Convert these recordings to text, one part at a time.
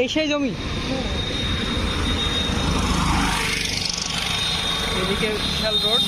এই সেই জমি। এদিকে বিশাল রোড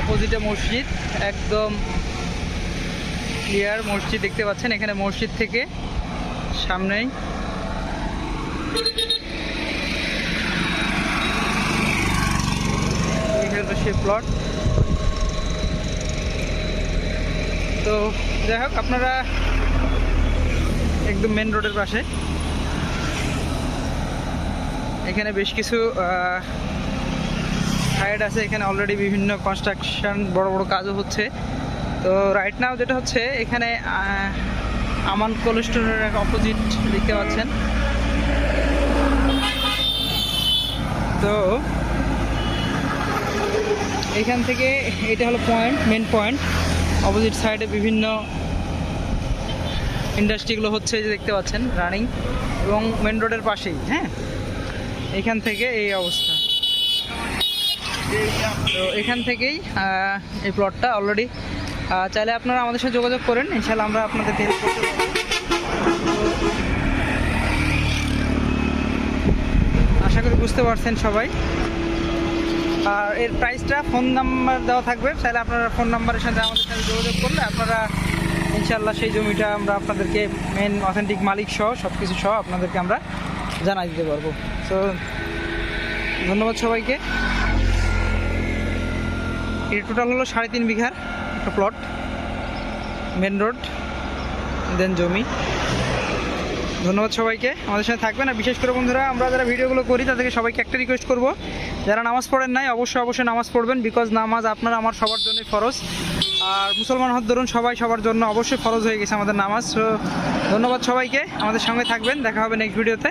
অপোজিটে মসজিদ, একদম ক্লিয়ার মসজিদ দেখতে পাচ্ছেন। এখানে মসজিদ থেকে সামনেই তো প্লট তো যাই হোক, আপনারা একদম মেন রোডের পাশে। এখানে বেশ কিছু সাইড আছে। এখানে অলরেডি বিভিন্ন কনস্ট্রাকশন বড় বড় কাজও হচ্ছে। তো রাইট নাও যেটা হচ্ছে, এখানে আমান কোল্ড স্টোরের অপোজিট দেখতে পাচ্ছেন। তো এখান থেকে এটা হলো পয়েন্ট মেন পয়েন্ট অপোজিট সাইডে বিভিন্ন ইন্ডাস্ট্রিগুলো হচ্ছে, যে দেখতে পাচ্ছেন রানিং এবং মেন রোডের পাশেই হ্যাঁ? এখান থেকে এই অবস্থা। তো এখান থেকেই এই প্লটটা অলরেডি চাইলে আপনারা আমাদের সাথে যোগাযোগ করেন ইনশাল্লাহ আমরা আপনাদের হেল্প করতে আশা করি বুঝতে পারছেন সবাই। আর এর প্রাইসটা ফোন নাম্বার দেওয়া থাকবে, চাইলে আপনারা ফোন নাম্বারের সাথে আমাদের সাথে যোগাযোগ করলে আপনারা ইনশাল্লাহ সেই জমিটা আমরা আপনাদেরকে মেন অথেন্টিক মালিক সহ সব কিছু সহ আপনাদেরকে আমরা জানাই দিতে পারব। তো ধন্যবাদ সবাইকে। এর টোটাল হলো সাড়ে তিন বিঘার একটা প্লট মেন রোড দেন জমি। ধন্যবাদ সবাইকে। আমাদের সাথে থাকবেন। আর বিশেষ করে বন্ধুরা, আমরা যারা ভিডিওগুলো করি, তাদেরকে সবাইকে একটা রিকোয়েস্ট করব। যারা নামাজ পড়েন নাই, অবশ্যই অবশ্যই নামাজ পড়বেন বিকজ নামাজ আপনার আমার সবার জন্যই ফরজ। আর মুসলমান হত ধরুন সবাই সবার জন্য অবশ্যই ফরজ হয়ে গেছে আমাদের নামাজ। ধন্যবাদ সবাইকে। আমাদের সঙ্গে থাকবেন। দেখা হবে নেক্সট ভিডিওতে